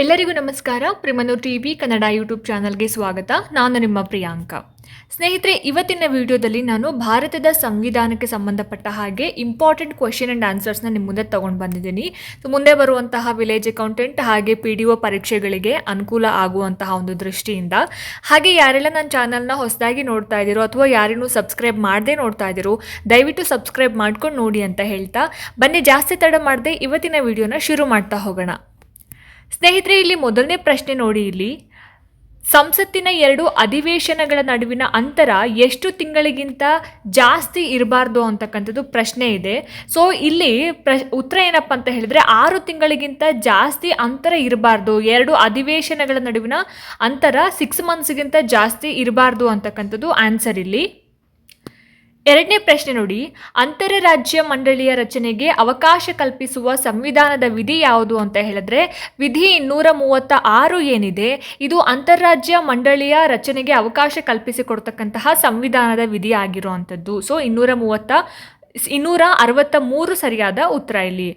ಎಲ್ಲರಿಗೂ ನಮಸ್ಕಾರ. ಪ್ರಿಮನು ಟಿ ವಿ ಕನ್ನಡ ಯೂಟ್ಯೂಬ್ ಚಾನಲ್ಗೆ ಸ್ವಾಗತ. ನಾನು ನಿಮ್ಮ ಪ್ರಿಯಾಂಕ. ಸ್ನೇಹಿತರೆ, ಇವತ್ತಿನ ವಿಡಿಯೋದಲ್ಲಿ ನಾನು ಭಾರತದ ಸಂವಿಧಾನಕ್ಕೆ ಸಂಬಂಧಪಟ್ಟ ಹಾಗೆ ಇಂಪಾರ್ಟೆಂಟ್ ಕ್ವಶನ್ ಆ್ಯಂಡ್ ಆನ್ಸರ್ಸ್ನ ನಿಮ್ಮ ಮುಂದೆ ತೊಗೊಂಡು ಬಂದಿದ್ದೀನಿ. ಸೊ, ಮುಂದೆ ಬರುವಂತಹ ವಿಲೇಜ್ ಅಕೌಂಟೆಂಟ್ ಹಾಗೆ ಪಿ ಡಿ ಒ ಪರೀಕ್ಷೆಗಳಿಗೆ ಅನುಕೂಲ ಆಗುವಂತಹ ಒಂದು ದೃಷ್ಟಿಯಿಂದ, ಹಾಗೆ ಯಾರೆಲ್ಲ ನನ್ನ ಚಾನಲ್ನ ಹೊಸದಾಗಿ ನೋಡ್ತಾ ಇದ್ದೀರೋ ಅಥವಾ ಯಾರೇನೂ ಸಬ್ಸ್ಕ್ರೈಬ್ ಮಾಡದೆ ನೋಡ್ತಾ ಇದ್ದೀರೋ, ದಯವಿಟ್ಟು ಸಬ್ಸ್ಕ್ರೈಬ್ ಮಾಡ್ಕೊಂಡು ನೋಡಿ ಅಂತ ಹೇಳ್ತಾ, ಬನ್ನಿ ಜಾಸ್ತಿ ತಡ ಮಾಡದೆ ಇವತ್ತಿನ ವಿಡಿಯೋನ ಶುರು ಮಾಡ್ತಾ ಹೋಗೋಣ. ಸ್ನೇಹಿತರೆ, ಇಲ್ಲಿ ಮೊದಲನೇ ಪ್ರಶ್ನೆ ನೋಡಿ ಇಲ್ಲಿ. ಸಂಸತ್ತಿನ ಎರಡು ಅಧಿವೇಶನಗಳ ನಡುವಿನ ಅಂತರ ಎಷ್ಟು ತಿಂಗಳಿಗಿಂತ ಜಾಸ್ತಿ ಇರಬಾರ್ದು ಅಂತಕ್ಕಂಥದ್ದು ಪ್ರಶ್ನೆ ಇದೆ. ಸೊ ಇಲ್ಲಿ ಪ್ರ ಉತ್ತರ ಏನಪ್ಪ ಅಂತ ಹೇಳಿದ್ರೆ ಆರು ತಿಂಗಳಿಗಿಂತ ಜಾಸ್ತಿ ಅಂತರ ಇರಬಾರ್ದು. ಎರಡು ಅಧಿವೇಶನಗಳ ನಡುವಿನ ಅಂತರ ಸಿಕ್ಸ್ ಮಂತ್ಸ್ಗಿಂತ ಜಾಸ್ತಿ ಇರಬಾರ್ದು ಅಂತಕ್ಕಂಥದ್ದು ಆನ್ಸರ್ ಇಲ್ಲಿ. ಎರಡನೇ ಪ್ರಶ್ನೆ ನೋಡಿ. ಅಂತರರಾಜ್ಯ ಮಂಡಳಿಯ ರಚನೆಗೆ ಅವಕಾಶ ಕಲ್ಪಿಸುವ ಸಂವಿಧಾನದ ವಿಧಿ ಯಾವುದು ಅಂತ ಹೇಳಿದ್ರೆ, ವಿಧಿ ಇನ್ನೂರ ಮೂವತ್ತ ಆರು ಏನಿದೆ, ಇದು ಅಂತಾರಾಜ್ಯ ಮಂಡಳಿಯ ರಚನೆಗೆ ಅವಕಾಶ ಕಲ್ಪಿಸಿಕೊಡ್ತಕ್ಕಂತಹ ಸಂವಿಧಾನದ ವಿಧಿ ಆಗಿರುವಂಥದ್ದು. ಸೊ ಇನ್ನೂರ ಮೂವತ್ತ ಇನ್ನೂರ ಅರವತ್ತ ಮೂರು ಸರಿಯಾದ ಉತ್ತರ ಇಲ್ಲಿ.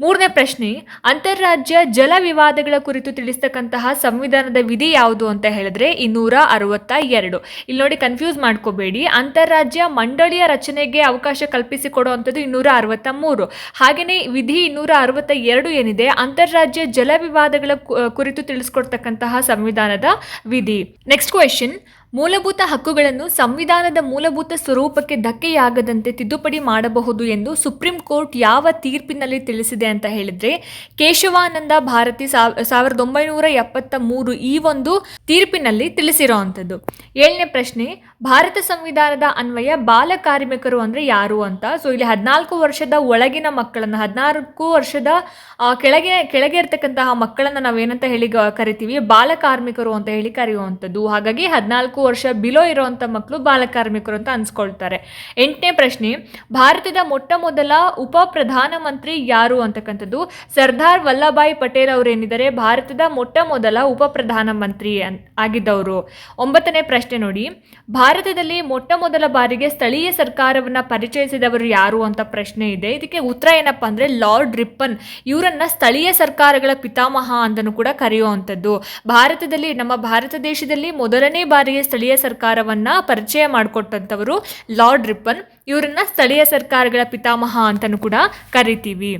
ಮೂರನೇ ಪ್ರಶ್ನೆ, ಅಂತಾರಾಜ್ಯ ಜಲ ವಿವಾದಗಳ ಕುರಿತು ತಿಳಿಸ್ತಕ್ಕಂತಹ ಸಂವಿಧಾನದ ವಿಧಿ ಯಾವುದು ಅಂತ ಹೇಳಿದ್ರೆ ಇನ್ನೂರ ಅರವತ್ತ ಎರಡು. ಇಲ್ಲಿ ನೋಡಿ ಕನ್ಫ್ಯೂಸ್ ಮಾಡ್ಕೋಬೇಡಿ. ಅಂತಾರಾಜ್ಯ ಮಂಡಳಿಯ ರಚನೆಗೆ ಅವಕಾಶ ಕಲ್ಪಿಸಿಕೊಡುವಂಥದ್ದು ಇನ್ನೂರ ಅರವತ್ತ ಮೂರು. ಹಾಗೆಯೇ ವಿಧಿ ಇನ್ನೂರ ಅರವತ್ತ ಎರಡು ಏನಿದೆ? ಅಂತಾರಾಜ್ಯ ಜಲ ವಿವಾದಗಳ ಕುರಿತು ತಿಳಿಸ್ಕೊಡ್ತಕ್ಕಂತಹ ಸಂವಿಧಾನದ ವಿಧಿ. ನೆಕ್ಸ್ಟ್ ಕ್ವೆಶನ್ ಮೂಲಭೂತ ಹಕ್ಕುಗಳನ್ನು ಸಂವಿಧಾನದ ಮೂಲಭೂತ ಸ್ವರೂಪಕ್ಕೆ ಧಕ್ಕೆಯಾಗದಂತೆ ತಿದ್ದುಪಡಿ ಮಾಡಬಹುದು ಎಂದು ಸುಪ್ರೀಂ ಕೋರ್ಟ್ ಯಾವ ತೀರ್ಪಿನಲ್ಲಿ ತಿಳಿಸಿದೆ ಅಂತ ಹೇಳಿದ್ರೆ, ಕೇಶವಾನಂದ ಭಾರತಿ ಸಾವ್- ಸಾವಿರದ ಒಂಬೈನೂರ ಎಪ್ಪತ್ತ ಮೂರು ಈ ಒಂದು ತೀರ್ಪಿನಲ್ಲಿ ತಿಳಿಸಿರೋವಂಥದ್ದು ಏಳನೇ ಪ್ರಶ್ನೆ, ಭಾರತ ಸಂವಿಧಾನದ ಅನ್ವಯ ಬಾಲ ಕಾರ್ಮಿಕರು ಅಂದ್ರೆ ಯಾರು ಅಂತ? ಸೊ ಇಲ್ಲಿ ಹದಿನಾಲ್ಕು ವರ್ಷದ ಒಳಗಿನ ಮಕ್ಕಳನ್ನು, ಹದಿನಾಲ್ಕು ವರ್ಷದ ಕೆಳಗೆ ಕೆಳಗೆ ಇರ್ತಕ್ಕಂತಹ ಮಕ್ಕಳನ್ನು ನಾವೇನಂತ ಹೇಳಿ ಕರಿತೀವಿ? ಬಾಲ ಕಾರ್ಮಿಕರು ಅಂತ ಹೇಳಿ ಕರೆಯುವಂಥದ್ದು. ಹಾಗಾಗಿ ಹದಿನಾಲ್ಕು ವರ್ಷ ಬಿಲೋ ಇರುವಂಥ ಮಕ್ಕಳು ಬಾಲಕಾರ್ಮಿಕರು ಅಂತ ಅನ್ಸ್ಕೊಳ್ತಾರೆ. ಎಂಟನೇ ಪ್ರಶ್ನೆ, ಭಾರತದ ಮೊಟ್ಟ ಮೊದಲ ಉಪ ಪ್ರಧಾನಮಂತ್ರಿ ಯಾರು ಅಂತಕ್ಕಂಥದ್ದು? ಸರ್ದಾರ್ ವಲ್ಲಭಾಯಿ ಪಟೇಲ್ ಅವರು ಏನಿದ್ದಾರೆ ಭಾರತದ ಮೊಟ್ಟ ಮೊದಲ ಉಪ ಪ್ರಧಾನಮಂತ್ರಿ ಆಗಿದ್ದವರು. ಒಂಬತ್ತನೇ ಪ್ರಶ್ನೆ ನೋಡಿ, ಭಾರತದಲ್ಲಿ ಮೊಟ್ಟ ಮೊದಲ ಬಾರಿಗೆ ಸ್ಥಳೀಯ ಸರ್ಕಾರವನ್ನ ಪರಿಚಯಿಸಿದವರು ಯಾರು ಅಂತ ಪ್ರಶ್ನೆ ಇದೆ. ಇದಕ್ಕೆ ಉತ್ತರ ಏನಪ್ಪಾ ಅಂದ್ರೆ ಲಾರ್ಡ್ ರಿಪ್ಪನ್. ಇವರನ್ನ ಸ್ಥಳೀಯ ಸರ್ಕಾರಗಳ ಪಿತಾಮಹ ಅಂತಲೂ ಕೂಡ ಕರೆಯುವಂಥದ್ದು. ಭಾರತದಲ್ಲಿ, ನಮ್ಮ ಭಾರತ ದೇಶದಲ್ಲಿ ಮೊದಲನೇ ಬಾರಿಗೆ ಸ್ಥಳೀಯ ಸರ್ಕಾರವನ್ನ ಪರಿಚಯ ಮಾಡಿಕೊಟ್ಟಂಥವರು ಲಾರ್ಡ್ ರಿಪ್ಪನ್. ಇವರನ್ನ ಸ್ಥಳೀಯ ಸರ್ಕಾರಗಳ ಪಿತಾಮಹ ಅಂತಲೂ ಕೂಡ ಕರಿತೀವಿ.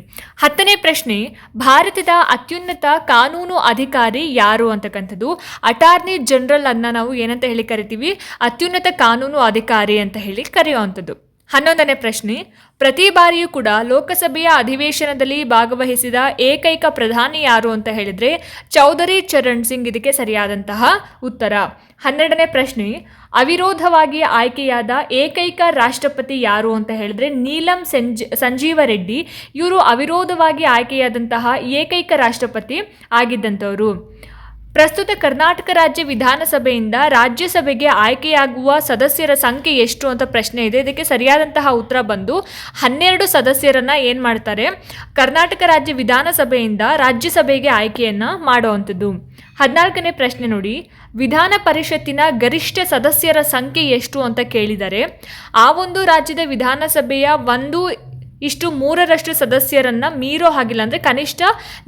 ಹತ್ತನೇ ಪ್ರಶ್ನೆ, ಭಾರತದ ಅತ್ಯುನ್ನತ ಕಾನೂನು ಅಧಿಕಾರಿ ಯಾರು ಅಂತಕ್ಕಂಥದ್ದು ಅಟಾರ್ನಿ ಜನರಲ್ ಅನ್ನ ನಾವು ಏನಂತ ಹೇಳಿ ಕರಿತೀವಿ? ಅತ್ಯುನ್ನತ ಕಾನೂನು ಅಧಿಕಾರಿ ಅಂತ ಹೇಳಿ ಕರೆಯುವಂಥದ್ದು. ಹನ್ನೊಂದನೇ ಪ್ರಶ್ನೆ. ಪ್ರತಿ ಬಾರಿಯೂ ಕೂಡ ಲೋಕಸಭೆಯ ಅಧಿವೇಶನದಲ್ಲಿ ಭಾಗವಹಿಸಿದ ಏಕೈಕ ಪ್ರಧಾನಿ ಯಾರು ಅಂತ ಹೇಳಿದರೆ ಚೌಧರಿ ಚರಣ್ ಸಿಂಗ್ ಇದಕ್ಕೆ ಸರಿಯಾದಂತಹ ಉತ್ತರ. ಹನ್ನೆರಡನೇ ಪ್ರಶ್ನೆ. ಅವಿರೋಧವಾಗಿ ಆಯ್ಕೆಯಾದ ಏಕೈಕ ರಾಷ್ಟ್ರಪತಿ ಯಾರು ಅಂತ ಹೇಳಿದ್ರೆ ನೀಲಂ ಸಂಜ್, ಸಂಜೀವ ರೆಡ್ಡಿ. ಇವರು ಅವಿರೋಧವಾಗಿ ಆಯ್ಕೆಯಾದಂತಹ ಏಕೈಕ ರಾಷ್ಟ್ರಪತಿ ಆಗಿದ್ದಂಥವರು. ಪ್ರಸ್ತುತ ಕರ್ನಾಟಕ ರಾಜ್ಯ ವಿಧಾನಸಭೆಯಿಂದ ರಾಜ್ಯಸಭೆಗೆ ಆಯ್ಕೆಯಾಗುವ ಸದಸ್ಯರ ಸಂಖ್ಯೆ ಎಷ್ಟು ಅಂತ ಪ್ರಶ್ನೆ ಇದೆ. ಇದಕ್ಕೆ ಸರಿಯಾದಂತಹ ಉತ್ತರ ಬಂದು ಹನ್ನೆರಡು ಸದಸ್ಯರನ್ನ ಏನು ಮಾಡ್ತಾರೆ? ಕರ್ನಾಟಕ ರಾಜ್ಯ ವಿಧಾನಸಭೆಯಿಂದ ರಾಜ್ಯಸಭೆಗೆ ಆಯ್ಕೆಯನ್ನ ಮಾಡುವಂಥದ್ದು. ಹದಿನಾಲ್ಕನೇ ಪ್ರಶ್ನೆ ನೋಡಿ. ವಿಧಾನ ಪರಿಷತ್ತಿನ ಗರಿಷ್ಠ ಸದಸ್ಯರ ಸಂಖ್ಯೆ ಎಷ್ಟು ಅಂತ ಕೇಳಿದರೆ, ಆ ಒಂದು ರಾಜ್ಯದ ವಿಧಾನಸಭೆಯ ಒಂದು ಇಷ್ಟು ಮೂರರಷ್ಟು ಸದಸ್ಯರನ್ನ ಮೀರೋ ಹಾಗಿಲ್ಲ. ಅಂದರೆ ಕನಿಷ್ಠ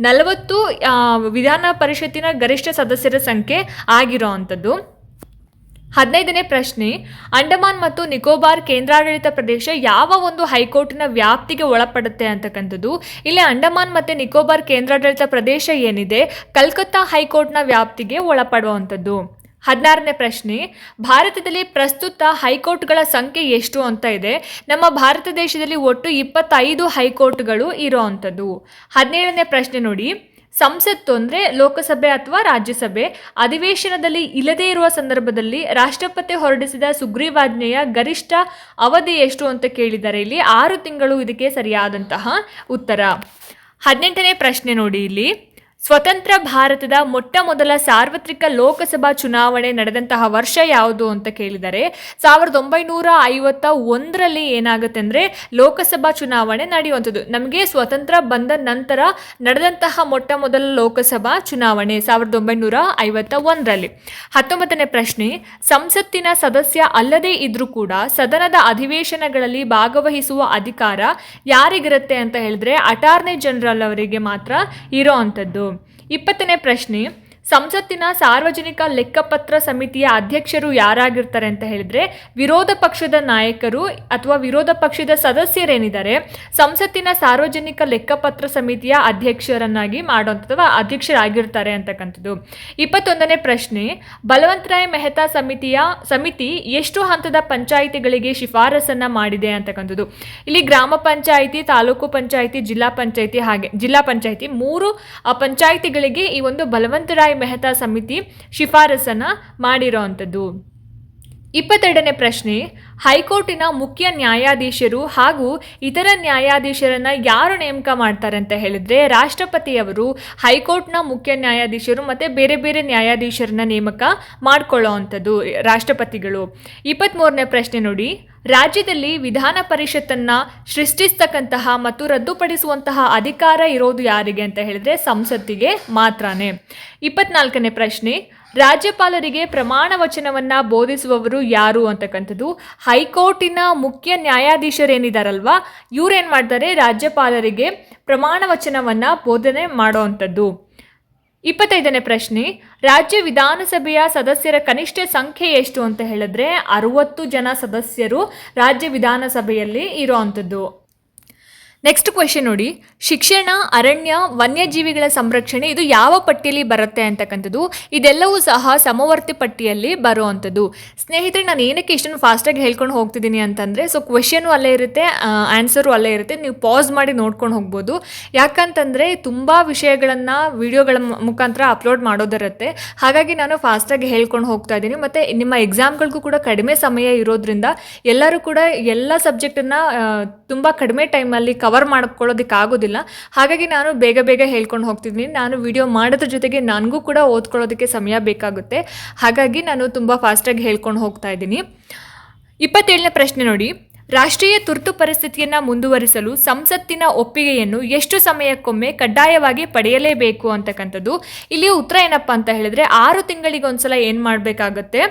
ನಲವತ್ತು ವಿಧಾನ ಪರಿಷತ್ತಿನ ಗರಿಷ್ಠ ಸದಸ್ಯರ ಸಂಖ್ಯೆ ಆಗಿರೋ ಅಂಥದ್ದು. ಹದಿನೈದನೇ ಪ್ರಶ್ನೆ, ಅಂಡಮಾನ್ ಮತ್ತು ನಿಕೋಬಾರ್ ಕೇಂದ್ರಾಡಳಿತ ಪ್ರದೇಶ ಯಾವ ಒಂದು ಹೈಕೋರ್ಟ್ನ ವ್ಯಾಪ್ತಿಗೆ ಒಳಪಡುತ್ತೆ ಅಂತಕ್ಕಂಥದ್ದು? ಇಲ್ಲಿ ಅಂಡಮಾನ್ ಮತ್ತು ನಿಕೋಬಾರ್ ಕೇಂದ್ರಾಡಳಿತ ಪ್ರದೇಶ ಏನಿದೆ? ಕಲ್ಕತ್ತಾ ಹೈಕೋರ್ಟ್ನ ವ್ಯಾಪ್ತಿಗೆ ಒಳಪಡುವಂಥದ್ದು. ಹದಿನಾರನೇ ಪ್ರಶ್ನೆ, ಭಾರತದಲ್ಲಿ ಪ್ರಸ್ತುತ ಹೈಕೋರ್ಟ್ಗಳ ಸಂಖ್ಯೆ ಎಷ್ಟು ಅಂತ ಇದೆ. ನಮ್ಮ ಭಾರತ ದೇಶದಲ್ಲಿ ಒಟ್ಟು ಇಪ್ಪತ್ತೈದು ಹೈಕೋರ್ಟ್ಗಳು ಇರೋವಂಥದ್ದು. ಹದಿನೇಳನೇ ಪ್ರಶ್ನೆ ನೋಡಿ. ಸಂಸತ್ತು ಅಂದರೆ ಲೋಕಸಭೆ ಅಥವಾ ರಾಜ್ಯಸಭೆ. ಅಧಿವೇಶನದಲ್ಲಿ ಇಲ್ಲದೇ ಇರುವ ಸಂದರ್ಭದಲ್ಲಿ ರಾಷ್ಟ್ರಪತಿ ಹೊರಡಿಸಿದ ಸುಗ್ರೀವಾಜ್ಞೆಯ ಗರಿಷ್ಠ ಅವಧಿ ಎಷ್ಟು ಅಂತ ಕೇಳಿದ್ದಾರೆ ಇಲ್ಲಿ ಆರು ತಿಂಗಳು ಇದಕ್ಕೆ ಸರಿಯಾದಂತಹ ಉತ್ತರ. ಹದಿನೆಂಟನೇ ಪ್ರಶ್ನೆ ನೋಡಿ ಇಲ್ಲಿ. ಸ್ವತಂತ್ರ ಭಾರತದ ಮೊಟ್ಟ ಮೊದಲ ಸಾರ್ವತ್ರಿಕ ಲೋಕಸಭಾ ಚುನಾವಣೆ ನಡೆದಂತಹ ವರ್ಷ ಯಾವುದು ಅಂತ ಕೇಳಿದರೆ, ಸಾವಿರದ ಒಂಬೈನೂರ ಐವತ್ತ ಒಂದರಲ್ಲಿ ಏನಾಗುತ್ತೆ ಅಂದರೆ ಲೋಕಸಭಾ ಚುನಾವಣೆ ನಡೆಯುವಂಥದ್ದು. ನಮಗೆ ಸ್ವತಂತ್ರ ಬಂದ ನಂತರ ನಡೆದಂತಹ ಮೊಟ್ಟ ಮೊದಲ ಲೋಕಸಭಾ ಚುನಾವಣೆ ಸಾವಿರದ ಒಂಬೈನೂರ ಐವತ್ತ ಒಂದರಲ್ಲಿ. ಹತ್ತೊಂಬತ್ತನೇ ಪ್ರಶ್ನೆ, ಸಂಸತ್ತಿನ ಸದಸ್ಯ ಅಲ್ಲದೇ ಇದ್ರೂ ಕೂಡ ಸದನದ ಅಧಿವೇಶನಗಳಲ್ಲಿ ಭಾಗವಹಿಸುವ ಅಧಿಕಾರ ಯಾರಿಗಿರುತ್ತೆ ಅಂತ ಹೇಳಿದ್ರೆ, ಅಟಾರ್ನಿ ಜನರಲ್ ಅವರಿಗೆ ಮಾತ್ರ ಇರೋ ಅಂಥದ್ದು. ಇಪ್ಪತ್ತನೇ ಪ್ರಶ್ನೆ ಸಂಸತ್ತಿನ ಸಾರ್ವಜನಿಕ ಲೆಕ್ಕಪತ್ರ ಸಮಿತಿಯ ಅಧ್ಯಕ್ಷರು ಯಾರಾಗಿರ್ತಾರೆ ಅಂತ ಹೇಳಿದ್ರೆ, ವಿರೋಧ ಪಕ್ಷದ ನಾಯಕರು ಅಥವಾ ವಿರೋಧ ಪಕ್ಷದ ಸದಸ್ಯರೇನಿದ್ದಾರೆ, ಸಂಸತ್ತಿನ ಸಾರ್ವಜನಿಕ ಲೆಕ್ಕಪತ್ರ ಸಮಿತಿಯ ಅಧ್ಯಕ್ಷರನ್ನಾಗಿ ಮಾಡುವಂಥದ್ದು ಅಥವಾ ಅಧ್ಯಕ್ಷರಾಗಿರ್ತಾರೆ ಅಂತಕ್ಕಂಥದ್ದು. ಇಪ್ಪತ್ತೊಂದನೇ ಪ್ರಶ್ನೆ ಬಲವಂತರಾಯ್ ಮೆಹ್ತಾ ಸಮಿತಿಯ ಸಮಿತಿ ಎಷ್ಟು ಹಂತದ ಪಂಚಾಯಿತಿಗಳಿಗೆ ಶಿಫಾರಸನ್ನ ಮಾಡಿದೆ ಅಂತಕ್ಕಂಥದ್ದು. ಇಲ್ಲಿ ಗ್ರಾಮ ಪಂಚಾಯಿತಿ, ತಾಲೂಕು ಪಂಚಾಯಿತಿ, ಜಿಲ್ಲಾ ಪಂಚಾಯಿತಿ ಹಾಗೆ, ಜಿಲ್ಲಾ ಪಂಚಾಯಿತಿ ಮೂರು ಪಂಚಾಯಿತಿಗಳಿಗೆ ಈ ಒಂದು ಬಲವಂತರಾಯ್ ಮೆಹ್ತಾ ಸಮಿತಿ ಶಿಫಾರಸನ್ನ ಮಾಡಿರೋವಂಥದ್ದು ಇಪ್ಪತ್ತೆರಡನೇ ಪ್ರಶ್ನೆ, ಹೈಕೋರ್ಟಿನ ಮುಖ್ಯ ನ್ಯಾಯಾಧೀಶರು ಹಾಗೂ ಇತರ ನ್ಯಾಯಾಧೀಶರನ್ನ ಯಾರು ನೇಮಕ ಮಾಡ್ತಾರೆ ಅಂತ ಹೇಳಿದ್ರೆ, ರಾಷ್ಟ್ರಪತಿಯವರು ಹೈಕೋರ್ಟ್ನ ಮುಖ್ಯ ನ್ಯಾಯಾಧೀಶರು ಮತ್ತು ಬೇರೆ ಬೇರೆ ನ್ಯಾಯಾಧೀಶರನ್ನ ನೇಮಕ ಮಾಡ್ಕೊಳ್ಳೋ ಅಂಥದ್ದು ರಾಷ್ಟ್ರಪತಿಗಳು. ಇಪ್ಪತ್ತ್ಮೂರನೇ ಪ್ರಶ್ನೆ ನೋಡಿ ರಾಜ್ಯದಲ್ಲಿ ವಿಧಾನ ಪರಿಷತ್ತನ್ನ ಸೃಷ್ಟಿಸ್ತಕ್ಕಂತಹ ಮತ್ತು ರದ್ದುಪಡಿಸುವಂತಹ ಅಧಿಕಾರ ಇರೋದು ಯಾರಿಗೆ ಅಂತ ಹೇಳಿದ್ರೆ ಸಂಸತ್ತಿಗೆ ಮಾತ್ರನೇ. ಇಪ್ಪತ್ನಾಲ್ಕನೇ ಪ್ರಶ್ನೆ, ರಾಜ್ಯಪಾಲರಿಗೆ ಪ್ರಮಾಣ ವಚನವನ್ನ ಬೋಧಿಸುವವರು ಯಾರು ಅಂತಕ್ಕಂಥದ್ದು? ಹೈಕೋರ್ಟಿನ ಮುಖ್ಯ ನ್ಯಾಯಾಧೀಶರೇನಿದಾರಲ್ವಾ? ಇವ್ರೇನ್ ಮಾಡ್ತಾರೆ? ರಾಜ್ಯಪಾಲರಿಗೆ ಪ್ರಮಾಣ ವಚನವನ್ನ ಬೋಧನೆ ಮಾಡೋವಂಥದ್ದು ಇಪ್ಪತ್ತೈದನೇ ಪ್ರಶ್ನೆ, ರಾಜ್ಯ ವಿಧಾನಸಭೆಯ ಸದಸ್ಯರ ಕನಿಷ್ಠ ಸಂಖ್ಯೆ ಎಷ್ಟು ಅಂತ ಹೇಳಿದ್ರೆ ಅರುವತ್ತು ಜನ ಸದಸ್ಯರು ರಾಜ್ಯ ವಿಧಾನಸಭೆಯಲ್ಲಿ ಇರೋವಂಥದ್ದು. ನೆಕ್ಸ್ಟ್ ಕ್ವೆಶನ್ ನೋಡಿ. ಶಿಕ್ಷಣ, ಅರಣ್ಯ, ವನ್ಯಜೀವಿಗಳ ಸಂರಕ್ಷಣೆ ಇದು ಯಾವ ಪಟ್ಟಿಯಲ್ಲಿ ಬರುತ್ತೆ ಅಂತಕ್ಕಂಥದ್ದು. ಇದೆಲ್ಲವೂ ಸಹ ಸಮವರ್ತಿ ಪಟ್ಟಿಯಲ್ಲಿ ಬರುವಂಥದ್ದು. ಸ್ನೇಹಿತರೆ, ನಾನು ಏನಕ್ಕೆ ಇಷ್ಟನ್ನು ಫಾಸ್ಟಾಗಿ ಹೇಳ್ಕೊಂಡು ಹೋಗ್ತಿದ್ದೀನಿ ಅಂತಂದರೆ ಸೊ ಕ್ವೆಶನು ಅಲ್ಲೇ ಇರುತ್ತೆ ಆನ್ಸರು ಅಲ್ಲೇ ಇರುತ್ತೆ. ನೀವು ಪಾಸ್ ಮಾಡಿ ನೋಡ್ಕೊಂಡು ಹೋಗ್ಬೋದು. ಯಾಕಂತಂದರೆ, ತುಂಬ ವಿಷಯಗಳನ್ನು ವಿಡಿಯೋಗಳ ಮುಖಾಂತರ ಅಪ್ಲೋಡ್ ಮಾಡೋದಿರುತ್ತೆ. ಹಾಗಾಗಿ ನಾನು ಫಾಸ್ಟಾಗಿ ಹೇಳ್ಕೊಂಡು ಹೋಗ್ತಾ ಇದ್ದೀನಿ. ಮತ್ತು ನಿಮ್ಮ ಎಕ್ಸಾಮ್ಗಳಿಗೂ ಕೂಡ ಕಡಿಮೆ ಸಮಯ ಇರೋದ್ರಿಂದ ಎಲ್ಲರೂ ಕೂಡ ಎಲ್ಲ ಸಬ್ಜೆಕ್ಟನ್ನು ತುಂಬ ಕಡಿಮೆ ಟೈಮಲ್ಲಿ ಕವರ್ ಮಾಡ್ಕೊಳ್ಳೋದಕ್ಕೆ ಆಗೋದಿಲ್ಲ. ಹಾಗಾಗಿ ನಾನು ಬೇಗ ಬೇಗ ಹೇಳ್ಕೊಂಡು ಹೋಗ್ತಿದ್ದೀನಿ ನಾನು ವಿಡಿಯೋ ಮಾಡೋದ್ರ ಜೊತೆಗೆ ನನಗೂ ಕೂಡ ಓದ್ಕೊಳ್ಳೋದಕ್ಕೆ ಸಮಯ ಬೇಕಾಗುತ್ತೆ. ಹಾಗಾಗಿ ನಾನು ತುಂಬ ಫಾಸ್ಟಾಗಿ ಹೇಳ್ಕೊಂಡು ಹೋಗ್ತಾ ಇದ್ದೀನಿ. ಇಪ್ಪತ್ತೇಳನೇ ಪ್ರಶ್ನೆ ನೋಡಿ. ರಾಷ್ಟ್ರೀಯ ತುರ್ತು ಪರಿಸ್ಥಿತಿಯನ್ನು ಮುಂದುವರಿಸಲು ಸಂಸತ್ತಿನ ಒಪ್ಪಿಗೆಯನ್ನು ಎಷ್ಟು ಸಮಯಕ್ಕೊಮ್ಮೆ ಕಡ್ಡಾಯವಾಗಿ ಪಡೆಯಲೇಬೇಕು ಅಂತಕ್ಕಂಥದ್ದು. ಇಲ್ಲಿ ಉತ್ತರ ಏನಪ್ಪ ಅಂತ ಹೇಳಿದ್ರೆ ಆರು ತಿಂಗಳಿಗೊಂದ್ಸಲ ಏನು ಮಾಡಬೇಕಾಗತ್ತೆ?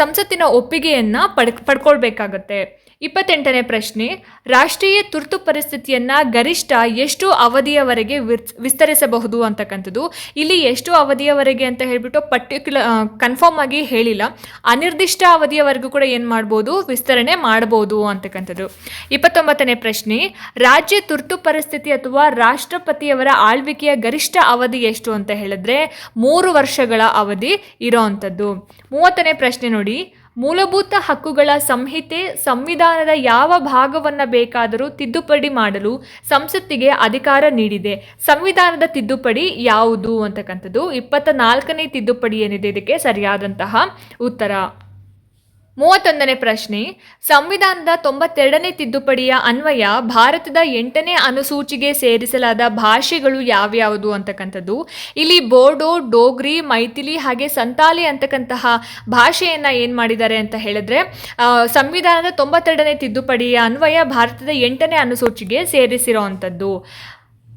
ಸಂಸತ್ತಿನ ಒಪ್ಪಿಗೆಯನ್ನು ಪಡ್ ಪಡ್ಕೊಳ್ಬೇಕಾಗತ್ತೆ. ಇಪ್ಪತ್ತೆಂಟನೇ ಪ್ರಶ್ನೆ, ರಾಷ್ಟ್ರೀಯ ತುರ್ತು ಪರಿಸ್ಥಿತಿಯನ್ನ ಗರಿಷ್ಠ ಎಷ್ಟು ಅವಧಿಯವರೆಗೆ ವಿರ್- ವಿಸ್ತರಿಸಬಹುದು ಅಂತಕ್ಕಂಥದ್ದು. ಇಲ್ಲಿ ಎಷ್ಟು ಅವಧಿಯವರೆಗೆ ಅಂತ ಹೇಳ್ಬಿಟ್ಟು ಪರ್ಟಿಕ್ಯುಲರ್ ಕನ್ಫರ್ಮ್ ಆಗಿ ಹೇಳಿಲ್ಲ. ಅನಿರ್ದಿಷ್ಟ ಅವಧಿಯವರೆಗೂ ಕೂಡ ಏನು ಮಾಡ್ಬೋದು? ವಿಸ್ತರಣೆ ಮಾಡ್ಬೋದು ಅಂತಕ್ಕಂಥದ್ದು. ಇಪ್ಪತ್ತೊಂಬತ್ತನೇ ಪ್ರಶ್ನೆ, ರಾಜ್ಯ ತುರ್ತು ಪರಿಸ್ಥಿತಿ ಅಥವಾ ರಾಷ್ಟ್ರಪತಿಯವರ ಆಳ್ವಿಕೆಯ ಗರಿಷ್ಠ ಅವಧಿ ಎಷ್ಟು ಅಂತ ಹೇಳಿದ್ರೆ ಮೂರು ವರ್ಷಗಳ ಅವಧಿ ಇರೋವಂಥದ್ದು ಮೂವತ್ತನೇ ಪ್ರಶ್ನೆ ನೋಡಿ. ಮೂಲಭೂತ ಹಕ್ಕುಗಳ ಸಂಹಿತೆ ಸಂವಿಧಾನದ ಯಾವ ಭಾಗವನ್ನು ಬೇಕಾದರೂ ತಿದ್ದುಪಡಿ ಮಾಡಲು ಸಂಸತ್ತಿಗೆ ಅಧಿಕಾರ ನೀಡಿದೆ. ಸಂವಿಧಾನದ ತಿದ್ದುಪಡಿ ಯಾವುದು ಅಂತಕ್ಕಂಥದ್ದು? ಇಪ್ಪತ್ತ ನಾಲ್ಕನೇ ತಿದ್ದುಪಡಿ ಏನಿದೆ? ಇದಕ್ಕೆ ಸರಿಯಾದಂತಹ ಉತ್ತರ. ಮೂವತ್ತೊಂದನೇ ಪ್ರಶ್ನೆ, ಸಂವಿಧಾನದ ತೊಂಬತ್ತೆರಡನೇ ತಿದ್ದುಪಡಿಯ ಅನ್ವಯ ಭಾರತದ ಎಂಟನೇ ಅನುಸೂಚಿಗೆ ಸೇರಿಸಲಾದ ಭಾಷೆಗಳು ಯಾವ್ಯಾವುದು ಅಂತಕ್ಕಂಥದ್ದು? ಇಲ್ಲಿ ಬೋಡೋ, ಡೋಗ್ರಿ, ಮೈಥಿಲಿ ಹಾಗೆ ಸಂತಾಲಿ ಅಂತಕ್ಕಂತಹ ಭಾಷೆಯನ್ನು ಏನು ಮಾಡಿದ್ದಾರೆ ಅಂತ ಹೇಳಿದ್ರೆ ಸಂವಿಧಾನದ ತೊಂಬತ್ತೆರಡನೇ ತಿದ್ದುಪಡಿಯ ಅನ್ವಯ ಭಾರತದ ಎಂಟನೇ ಅನುಸೂಚಿಗೆ ಸೇರಿಸಿರುವಂಥದ್ದು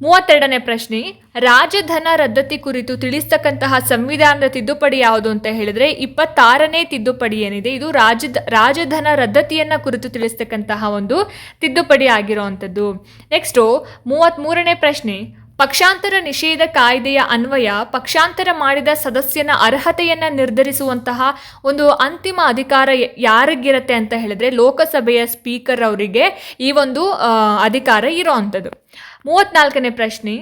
ಮೂವತ್ತೆರಡನೇ ಪ್ರಶ್ನೆ, ರಾಜಧನ ರದ್ದತಿ ಕುರಿತು ತಿಳಿಸ್ತಕ್ಕಂತಹ ಸಂವಿಧಾನದ ತಿದ್ದುಪಡಿ ಯಾವುದು ಅಂತ ಹೇಳಿದ್ರೆ ಇಪ್ಪತ್ತಾರನೇ ತಿದ್ದುಪಡಿ ಏನಿದೆ, ಇದು ರಾಜ ರಾಜಧನ ರದ್ದತಿಯನ್ನ ಕುರಿತು ತಿಳಿಸ್ತಕ್ಕಂತಹ ಒಂದು ತಿದ್ದುಪಡಿ ಆಗಿರುವಂಥದ್ದು ನೆಕ್ಸ್ಟು ಮೂವತ್ತ್ಮೂರನೇ ಪ್ರಶ್ನೆ, ಪಕ್ಷಾಂತರ ನಿಷೇಧ ಕಾಯ್ದೆಯ ಅನ್ವಯ, ಪಕ್ಷಾಂತರ ಮಾಡಿದ ಸದಸ್ಯನ ಅರ್ಹತೆಯನ್ನು ನಿರ್ಧರಿಸುವಂತಹ ಒಂದು ಅಂತಿಮ ಅಧಿಕಾರ ಯಾರಿಗಿರತ್ತೆ ಅಂತ ಹೇಳಿದ್ರೆ ಲೋಕಸಭೆಯ ಸ್ಪೀಕರ್ ಅವರಿಗೆ ಈ ಒಂದು ಅಧಿಕಾರ ಇರೋವಂಥದ್ದು ಮೂವತ್ನಾಲ್ಕನೇ ಪ್ರಶ್ನೆ,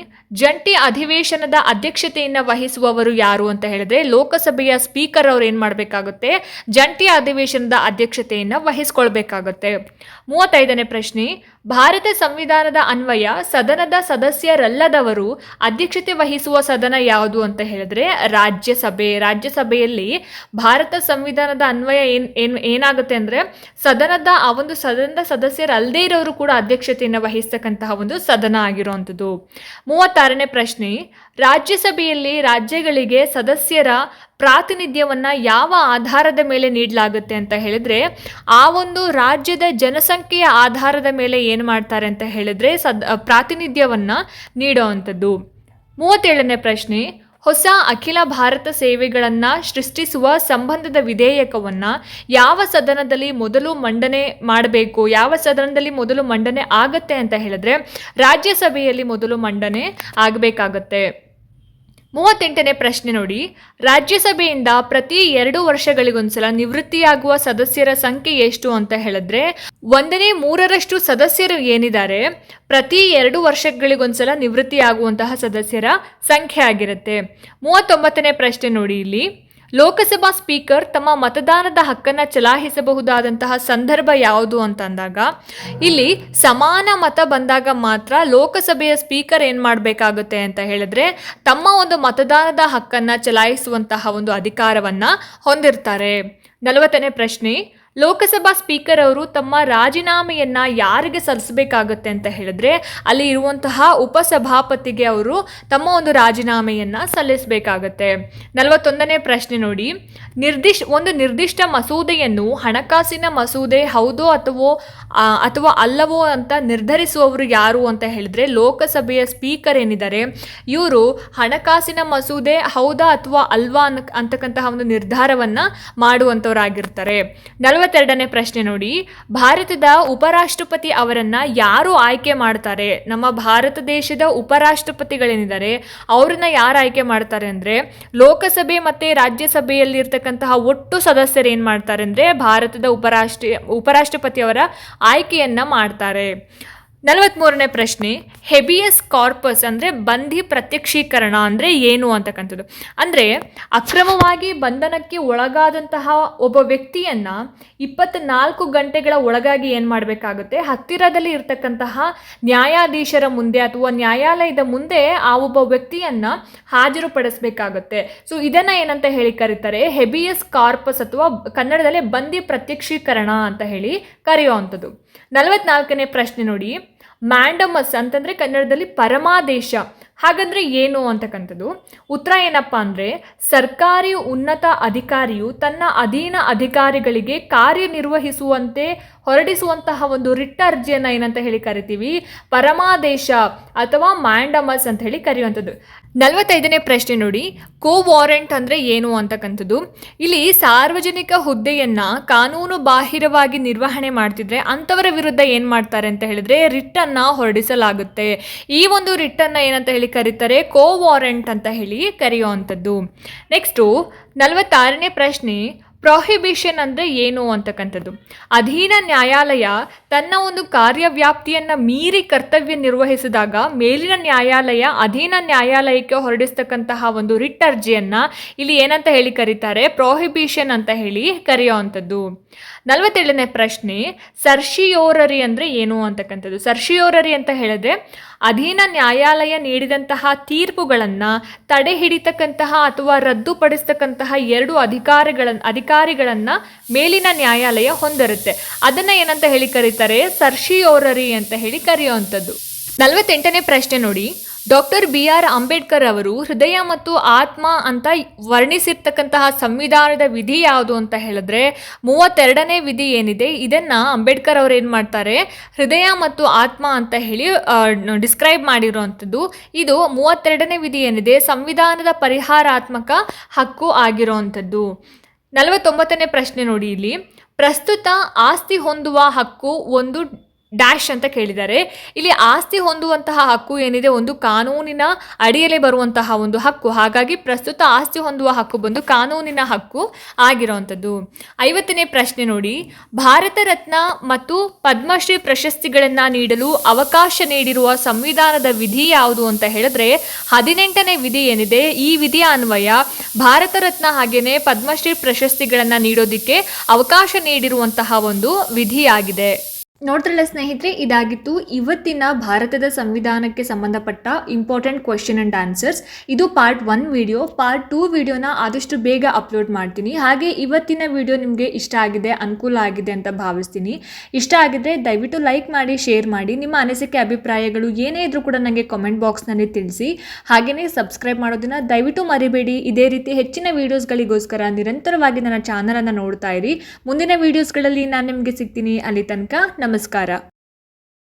ಜಂಟಿ ಅಧಿವೇಶನದ ಅಧ್ಯಕ್ಷತೆಯನ್ನು ವಹಿಸುವವರು ಯಾರು ಅಂತ ಹೇಳಿದ್ರೆ, ಲೋಕಸಭೆಯ ಸ್ಪೀಕರ್ ಅವ್ರು ಏನು ಮಾಡಬೇಕಾಗುತ್ತೆ, ಜಂಟಿ ಅಧಿವೇಶನದ ಅಧ್ಯಕ್ಷತೆಯನ್ನು ವಹಿಸ್ಕೊಳ್ಬೇಕಾಗುತ್ತೆ. ಮೂವತ್ತೈದನೇ ಪ್ರಶ್ನೆ ಭಾರತ ಸಂವಿಧಾನದ ಅನ್ವಯ ಸದನದ ಸದಸ್ಯರಲ್ಲದವರು ಅಧ್ಯಕ್ಷತೆ ವಹಿಸುವ ಸದನ ಯಾವುದು ಅಂತ ಹೇಳಿದ್ರೆ ರಾಜ್ಯಸಭೆ. ರಾಜ್ಯಸಭೆಯಲ್ಲಿ ಭಾರತ ಸಂವಿಧಾನದ ಅನ್ವಯ ಏನ್ ಏನ್, ಏನಾಗುತ್ತೆ ಅಂದ್ರೆ ಸದನದ ಆ ಒಂದು ಸದನದ ಸದಸ್ಯರಲ್ಲದೇ ಇರೋರು ಕೂಡ ಅಧ್ಯಕ್ಷತೆಯನ್ನು ವಹಿಸ್ತಕ್ಕಂತಹ ಒಂದು ಸದನ ಆಗಿರುವಂಥದ್ದು. ಮೂವತ್ತಾರನೇ ಪ್ರಶ್ನೆ, ರಾಜ್ಯಸಭೆಯಲ್ಲಿ ರಾಜ್ಯಗಳಿಗೆ ಸದಸ್ಯರ ಪ್ರಾತಿನಿಧ್ಯವನ್ನ ಯಾವ ಆಧಾರದ ಮೇಲೆ ನೀಡಲಾಗುತ್ತೆ ಅಂತ ಹೇಳಿದ್ರೆ, ಆ ಒಂದು ರಾಜ್ಯದ ಜನಸಂಖ್ಯೆಯ ಆಧಾರದ ಮೇಲೆ ಏನು ಮಾಡ್ತಾರೆ ಅಂತ ಹೇಳಿದ್ರೆ, ಸದ್ ಪ್ರಾತಿನಿಧ್ಯವನ್ನ ನೀಡುವಂಥದ್ದು ಮೂವತ್ತೇಳನೇ ಪ್ರಶ್ನೆ, ಹೊಸ ಅಖಿಲ ಭಾರತ ಸೇವೆಗಳನ್ನು ಸೃಷ್ಟಿಸುವ ಸಂಬಂಧದ ವಿಧೇಯಕವನ್ನು ಯಾವ ಸದನದಲ್ಲಿ ಮೊದಲು ಮಂಡನೆ ಮಾಡಬೇಕು, ಯಾವ ಸದನದಲ್ಲಿ ಮೊದಲು ಮಂಡನೆ ಆಗತ್ತೆ ಅಂತ ಹೇಳಿದ್ರೆ, ರಾಜ್ಯಸಭೆಯಲ್ಲಿ ಮೊದಲು ಮಂಡನೆ ಆಗಬೇಕಾಗತ್ತೆ. ಮೂವತ್ತೆಂಟನೇ ಪ್ರಶ್ನೆ ನೋಡಿ. ರಾಜ್ಯಸಭೆಯಿಂದ ಪ್ರತಿ ಎರಡು ವರ್ಷಗಳಿಗೊಂದ್ಸಲ ನಿವೃತ್ತಿಯಾಗುವ ಸದಸ್ಯರ ಸಂಖ್ಯೆ ಎಷ್ಟು ಅಂತ ಹೇಳಿದ್ರೆ, ಒಂದನೇ ಮೂರರಷ್ಟು ಸದಸ್ಯರು ಏನಿದ್ದಾರೆ, ಪ್ರತಿ ಎರಡು ವರ್ಷಗಳಿಗೊಂದ್ಸಲ ನಿವೃತ್ತಿಯಾಗುವಂತಹ ಸದಸ್ಯರ ಸಂಖ್ಯೆ ಆಗಿರುತ್ತೆ. ಮೂವತ್ತೊಂಬತ್ತನೇ ಪ್ರಶ್ನೆ ನೋಡಿ ಇಲ್ಲಿ. ಲೋಕಸಭಾ ಸ್ಪೀಕರ್ ತಮ್ಮ ಮತದಾನದ ಹಕ್ಕನ್ನು ಚಲಾಯಿಸಬಹುದಾದಂತಹ ಸಂದರ್ಭ ಯಾವುದು ಅಂತಂದಾಗ, ಇಲ್ಲಿ ಸಮಾನ ಮತ ಬಂದಾಗ ಮಾತ್ರ ಲೋಕಸಭೆಯ ಸ್ಪೀಕರ್ ಏನು ಮಾಡಬೇಕಾಗುತ್ತೆ ಅಂತ ಹೇಳಿದ್ರೆ, ತಮ್ಮ ಒಂದು ಮತದಾನದ ಹಕ್ಕನ್ನು ಚಲಾಯಿಸುವಂತಹ ಒಂದು ಅಧಿಕಾರವನ್ನು ಹೊಂದಿರ್ತಾರೆ. ನಲವತ್ತನೇ ಪ್ರಶ್ನೆ ಲೋಕಸಭಾ ಸ್ಪೀಕರ್ ಅವರು ತಮ್ಮ ರಾಜೀನಾಮೆಯನ್ನ ಯಾರಿಗೆ ಸಲ್ಲಿಸಬೇಕಾಗುತ್ತೆ ಅಂತ ಹೇಳಿದ್ರೆ, ಅಲ್ಲಿ ಇರುವಂತಹ ಉಪಸಭಾಪತಿಗೆ ಅವರು ತಮ್ಮ ಒಂದು ರಾಜೀನಾಮೆಯನ್ನ ಸಲ್ಲಿಸಬೇಕಾಗತ್ತೆ. ನಲವತ್ತೊಂದನೇ ಪ್ರಶ್ನೆ ನೋಡಿ. ನಿರ್ದಿಷ್ಟ ಒಂದು ನಿರ್ದಿಷ್ಟ ಮಸೂದೆಯನ್ನು ಹಣಕಾಸಿನ ಮಸೂದೆ ಹೌದೋ ಅಥವಾ ಅಥವಾ ಅಲ್ಲವೋ ಅಂತ ನಿರ್ಧರಿಸುವವರು ಯಾರು ಅಂತ ಹೇಳಿದ್ರೆ, ಲೋಕಸಭೆಯ ಸ್ಪೀಕರ್ ಏನಿದ್ದಾರೆ, ಇವರು ಹಣಕಾಸಿನ ಮಸೂದೆ ಹೌದಾ ಅಥವಾ ಅಲ್ವಾ ಅನ್, ಅಂತಕ್ಕಂತಹ ಒಂದು ನಿರ್ಧಾರವನ್ನ ಮಾಡುವಂಥವರಾಗಿರ್ತಾರೆ. ನಲವತ್ತೆರಡನೇ ಪ್ರಶ್ನೆ ನೋಡಿ. ಭಾರತದ ಉಪರಾಷ್ಟ್ರಪತಿ ಅವರನ್ನ ಯಾರು ಆಯ್ಕೆ ಮಾಡ್ತಾರೆ? ನಮ್ಮ ಭಾರತ ದೇಶದ ಉಪರಾಷ್ಟ್ರಪತಿಗಳೇನಿದ್ದಾರೆ ಅವ್ರನ್ನ ಯಾರು ಆಯ್ಕೆ ಮಾಡ್ತಾರೆ ಅಂದ್ರೆ ಲೋಕಸಭೆ ಮತ್ತೆ ರಾಜ್ಯಸಭೆಯಲ್ಲಿ ಇರ್ತಕ್ಕಂತಹ ಒಟ್ಟು ಸದಸ್ಯರು ಏನು ಮಾಡ್ತಾರೆ ಅಂದ್ರೆ ಭಾರತದ ಉಪರಾಷ್ಟ್ರ ಉಪರಾಷ್ಟ್ರಪತಿಯವರ ಆಯ್ಕೆಯನ್ನ ಮಾಡ್ತಾರೆ. ನಲವತ್ಮೂರನೇ ಪ್ರಶ್ನೆ, ಹೆಬಿಯಸ್ ಕಾರ್ಪಸ್ ಅಂದರೆ ಬಂಧಿ ಪ್ರತ್ಯಕ್ಷೀಕರಣ ಅಂದರೆ ಏನು ಅಂತಕ್ಕಂಥದ್ದು? ಅಂದರೆ ಅಕ್ರಮವಾಗಿ ಬಂಧನಕ್ಕೆ ಒಳಗಾದಂತಹ ಒಬ್ಬ ವ್ಯಕ್ತಿಯನ್ನು ಇಪ್ಪತ್ನಾಲ್ಕು ಗಂಟೆಗಳ ಒಳಗಾಗಿ ಏನು ಮಾಡಬೇಕಾಗುತ್ತೆ? ಹತ್ತಿರದಲ್ಲಿ ಇರತಕ್ಕಂತಹ ನ್ಯಾಯಾಧೀಶರ ಮುಂದೆ ಅಥವಾ ನ್ಯಾಯಾಲಯದ ಮುಂದೆ ಆ ಒಬ್ಬ ವ್ಯಕ್ತಿಯನ್ನು ಹಾಜರುಪಡಿಸಬೇಕಾಗುತ್ತೆ. ಸೊ ಇದನ್ನು ಏನಂತ ಹೇಳಿ ಕರೀತಾರೆ? ಹೆಬಿಯಸ್ ಕಾರ್ಪಸ್ ಅಥವಾ ಕನ್ನಡದಲ್ಲಿ ಬಂಧಿ ಪ್ರತ್ಯಕ್ಷೀಕರಣ ಅಂತ ಹೇಳಿ ಕರೆಯುವಂಥದ್ದು. ನಲವತ್ನಾಲ್ಕನೇ ಪ್ರಶ್ನೆ ನೋಡಿ. ಮ್ಯಾಂಡಮಸ್ ಅಂತಂದ್ರೆ ಕನ್ನಡದಲ್ಲಿ ಪರಮಾದೇಶ. ಹಾಗಂದ್ರೆ ಏನು ಅಂತಕ್ಕಂಥದ್ದು? ಉತ್ತರ ಏನಪ್ಪ ಅಂದರೆ, ಸರ್ಕಾರಿ ಉನ್ನತ ಅಧಿಕಾರಿಯು ತನ್ನ ಅಧೀನ ಅಧಿಕಾರಿಗಳಿಗೆ ಕಾರ್ಯನಿರ್ವಹಿಸುವಂತೆ ಹೊರಡಿಸುವಂತಹ ಒಂದು ರಿಟ್ ಅರ್ಜಿಯನ್ನು ಏನಂತ ಹೇಳಿ ಕರಿತೀವಿ? ಪರಮಾದೇಶ ಅಥವಾ ಮ್ಯಾಂಡಮಸ್ ಅಂತ ಹೇಳಿ ಕರೆಯುವಂಥದ್ದು. ನಲವತ್ತೈದನೇ ಪ್ರಶ್ನೆ ನೋಡಿ ಕೋ ವಾರೆಂಟ್ ಅಂದರೆ ಏನು ಅಂತಕ್ಕಂಥದ್ದು? ಇಲ್ಲಿ ಸಾರ್ವಜನಿಕ ಹುದ್ದೆಯನ್ನ ಕಾನೂನು ಬಾಹಿರವಾಗಿ ನಿರ್ವಹಣೆ ಮಾಡ್ತಿದ್ರೆ ಅಂಥವರ ವಿರುದ್ಧ ಏನು ಮಾಡ್ತಾರೆ ಅಂತ ಹೇಳಿದ್ರೆ ರಿಟ್ಟನ್ನು ಹೊರಡಿಸಲಾಗುತ್ತೆ. ಈ ಒಂದು ರಿಟ್ಟನ್ನು ಏನಂತ ಹೇಳಿ ಕರೀತಾರೆ? ಕೋ ವಾರೆಂಟ್ ಅಂತ ಹೇಳಿ ಕರೆಯುವಂಥದ್ದು. ನೆಕ್ಸ್ಟು ನಲವತ್ತಾರನೇ ಪ್ರಶ್ನೆ ಪ್ರೊಹಿಬಿಷನ್ ಅಂದರೆ ಏನು ಅಂತಕ್ಕಂಥದ್ದು? ಅಧೀನ ನ್ಯಾಯಾಲಯ ತನ್ನ ಒಂದು ಕಾರ್ಯವ್ಯಾಪ್ತಿಯನ್ನು ಮೀರಿ ಕರ್ತವ್ಯ ನಿರ್ವಹಿಸಿದಾಗ ಮೇಲಿನ ನ್ಯಾಯಾಲಯ ಅಧೀನ ನ್ಯಾಯಾಲಯಕ್ಕೆ ಹೊರಡಿಸ್ತಕ್ಕಂತಹ ಒಂದು ರಿಟ್ ಅರ್ಜಿಯನ್ನು ಇಲ್ಲಿ ಏನಂತ ಹೇಳಿ ಕರೀತಾರೆ? ಪ್ರೊಹಿಬಿಷನ್ ಅಂತ ಹೇಳಿ ಕರೆಯುವಂಥದ್ದು. ನಲವತ್ತೇಳನೇ ಪ್ರಶ್ನೆ ಸರ್ಶಿಯೋರರಿ ಅಂದರೆ ಏನು ಅಂತಕ್ಕಂಥದ್ದು? ಸರ್ಶಿಯೋರರಿ ಅಂತ ಹೇಳಿದ್ರೆ ಅಧೀನ ನ್ಯಾಯಾಲಯ ನೀಡಿದಂತಹ ತೀರ್ಪುಗಳನ್ನು ತಡೆ ಹಿಡಿತಕ್ಕಂತಹ ಅಥವಾ ರದ್ದುಪಡಿಸ್ತಕ್ಕಂತಹ ಎರಡು ಅಧಿಕಾರಿಗಳ ಅಧಿಕಾರಿಗಳನ್ನು ಮೇಲಿನ ನ್ಯಾಯಾಲಯ ಹೊಂದಿರುತ್ತೆ. ಅದನ್ನು ಏನಂತ ಹೇಳಿ ಕರೀತಾರೆ? ಸರ್ಷಿಯೋರರಿ ಅಂತ ಹೇಳಿ ಕರೆಯುವಂಥದ್ದು. ನಲವತ್ತೆಂಟನೇ ಪ್ರಶ್ನೆ ನೋಡಿ. ಡಾಕ್ಟರ್ ಬಿ ಆರ್ ಅಂಬೇಡ್ಕರ್ ಅವರು ಹೃದಯ ಮತ್ತು ಆತ್ಮ ಅಂತ ವರ್ಣಿಸಿರ್ತಕ್ಕಂತಹ ಸಂವಿಧಾನದ ವಿಧಿ ಯಾವುದು ಅಂತ ಹೇಳಿದ್ರೆ ಮೂವತ್ತೆರಡನೇ ವಿಧಿ ಏನಿದೆ, ಇದನ್ನ ಅಂಬೇಡ್ಕರ್ ಅವರು ಏನು ಮಾಡ್ತಾರೆ, ಹೃದಯ ಮತ್ತು ಆತ್ಮ ಅಂತ ಹೇಳಿ ಡಿಸ್ಕ್ರೈಬ್ ಮಾಡಿರುವಂಥದ್ದು ಇದು ಮೂವತ್ತೆರಡನೇ ವಿಧಿ ಏನಿದೆ, ಸಂವಿಧಾನದ ಪರಿಹಾರಾತ್ಮಕ ಹಕ್ಕು ಆಗಿರುವಂಥದ್ದು ನಲವತ್ತೊಂಬತ್ತನೇ ಪ್ರಶ್ನೆ ನೋಡಿ ಇಲ್ಲಿ. ಪ್ರಸ್ತುತ ಆಸ್ತಿ ಹೊಂದುವ ಹಕ್ಕು ಒಂದು ಡ್ಯಾಶ್ ಅಂತ ಕೇಳಿದ್ದಾರೆ. ಇಲ್ಲಿ ಆಸ್ತಿ ಹೊಂದುವಂತಹ ಹಕ್ಕು ಏನಿದೆ? ಒಂದು ಕಾನೂನಿನ ಅಡಿಯಲ್ಲಿ ಬರುವಂತಹ ಒಂದು ಹಕ್ಕು. ಹಾಗಾಗಿ ಪ್ರಸ್ತುತ ಆಸ್ತಿ ಹೊಂದುವ ಹಕ್ಕು ಬಂದು ಕಾನೂನಿನ ಹಕ್ಕು ಆಗಿರುವಂಥದ್ದು. ಐವತ್ತನೇ ಪ್ರಶ್ನೆ ನೋಡಿ. ಭಾರತ ರತ್ನ ಮತ್ತು ಪದ್ಮಶ್ರೀ ಪ್ರಶಸ್ತಿಗಳನ್ನು ನೀಡಲು ಅವಕಾಶ ನೀಡಿರುವ ಸಂವಿಧಾನದ ವಿಧಿ ಯಾವುದು ಅಂತ ಹೇಳಿದ್ರೆ, ಹದಿನೆಂಟನೇ ವಿಧಿ ಏನಿದೆ? ಈ ವಿಧಿಯ ಅನ್ವಯ ಭಾರತ ರತ್ನ ಹಾಗೆಯೇ ಪದ್ಮಶ್ರೀ ಪ್ರಶಸ್ತಿಗಳನ್ನು ನೀಡೋದಕ್ಕೆ ಅವಕಾಶ ನೀಡಿರುವಂತಹ ಒಂದು ವಿಧಿಯಾಗಿದೆ. ನೋಡ್ರಲ್ಲ ಸ್ನೇಹಿತರೆ, ಇದಾಗಿತ್ತು ಇವತ್ತಿನ ಭಾರತದ ಸಂವಿಧಾನಕ್ಕೆ ಸಂಬಂಧಪಟ್ಟ ಇಂಪಾರ್ಟೆಂಟ್ ಕ್ವೆಶನ್ ಆ್ಯಂಡ್ ಆನ್ಸರ್ಸ್ ಇದು part one video part two ವಿಡಿಯೋನ ಆದಷ್ಟು ಬೇಗ ಅಪ್ಲೋಡ್ ಮಾಡ್ತೀನಿ. ಹಾಗೆ ಇವತ್ತಿನ ವಿಡಿಯೋ ನಿಮಗೆ ಇಷ್ಟ ಆಗಿದೆ, ಅನುಕೂಲ ಆಗಿದೆ ಅಂತ ಭಾವಿಸ್ತೀನಿ. ಇಷ್ಟ ಆಗಿದ್ರೆ ದಯವಿಟ್ಟು ಲೈಕ್ ಮಾಡಿ ಶೇರ್ ಮಾಡಿ. ನಿಮ್ಮ ಅನಿಸಿಕೆ, ಅಭಿಪ್ರಾಯಗಳು ಏನೇ ಇದ್ರೂ ಕೂಡ ನನಗೆ ಕಾಮೆಂಟ್ ಬಾಕ್ಸ್ನಲ್ಲಿ ತಿಳಿಸಿ. ಹಾಗೆಯೇ ಸಬ್ಸ್ಕ್ರೈಬ್ ಮಾಡೋದನ್ನು ದಯವಿಟ್ಟು ಮರಿಬೇಡಿ. ಇದೇ ರೀತಿ ಹೆಚ್ಚಿನ ವೀಡಿಯೋಸ್ಗಳಿಗೋಸ್ಕರ ನಿರಂತರವಾಗಿ ನನ್ನ ಚಾನಲನ್ನು ನೋಡ್ತಾ ಇರಿ. ಮುಂದಿನ ವೀಡಿಯೋಸ್ಗಳಲ್ಲಿ ನಾನು ನಿಮಗೆ ಸಿಗ್ತೀನಿ. ಅಲ್ಲಿ ತನಕ ನಮಸ್ಕಾರ.